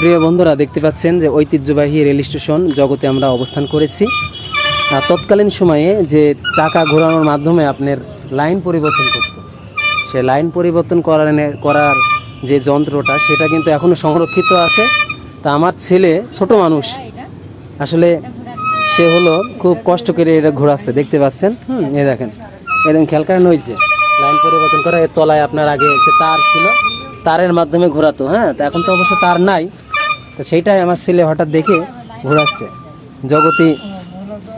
প্রিয় বন্ধুরা, দেখতে পাচ্ছেন যে ঐতিহ্যবাহী রেল স্টেশন জগতে আমরা অবস্থান করেছি। তৎকালীন সময়ে যে চাকা ঘোরানোর মাধ্যমে আপনার লাইন পরিবর্তন করত। সে লাইন পরিবর্তন করার করার যে যন্ত্রটা, সেটা কিন্তু এখনও সংরক্ষিত আছে। তা আমার ছেলে, ছোট মানুষ, আসলে সে হলো খুব কষ্ট করে এটা ঘোরাচ্ছে, দেখতে পাচ্ছেন? হুম এ দেখেন। এরকম খেয়াল করেন হয়েছে লাইন পরিবর্তন করা এর তলায় আপনার আগে সে তার ছিল। তারের মাধ্যমে ঘোরাতো হ্যাঁ? তা এখন তো অবশ্য তার নাই। তো সেইটাই আমার ছেলে হঠাৎ দেখে ঘোরাচ্ছে। জগতি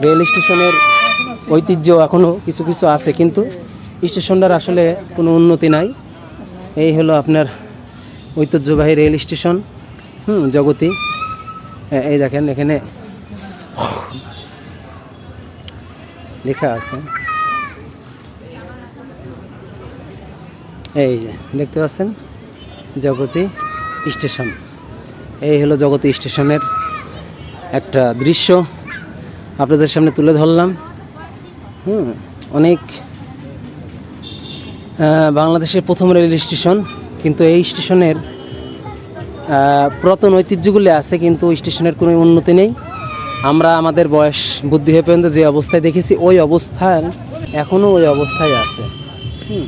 রেল স্টেশনের ঐতিহ্য এখনও কিছু কিছু আছে, কিন্তু স্টেশনটার আসলে কোনো উন্নতি নাই। এই হলো আপনার ঐতিহ্যবাহী রেল স্টেশন, হুম, জগতি। এই দেখেন, এখানে লেখা আছে। এই যে, দেখতে পাচ্ছেন? জগতি স্টেশন। এই হলো জগতি স্টেশনের একটা দৃশ্য। আপনাদের সামনে তুলে ধরলাম। হুম, অনেক বাংলাদেশের প্রথম রেল স্টেশন, কিন্তু এই স্টেশনের পুরাতন ঐতিহ্যগুলি আছে, কিন্তু স্টেশনের কোনো উন্নতি নেই। আমরা আমাদের বয়স, বুদ্ধি হয়ে পর্যন্ত যে অবস্থায় দেখেছি, ওই অবস্থান এখনও ওই অবস্থায় আছে। হুম।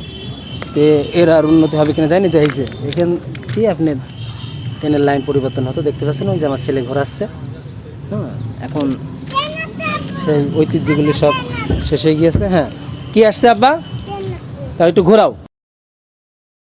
তো এর আর উন্নতি হবে কিনা জানি যাই যে। এখান কি আপনি ট্রেনের লাইন পরিবর্তন হতো, দেখতে পাচ্ছেন? ওই যে আমার ছেলে ঘর আসছে। হ্যাঁ এখন সেই ঐতিহ্যগুলি সব শেষ হয়ে গিয়েছে। হ্যাঁ কি আসছে আব্বা? তা একটু ঘোরাও।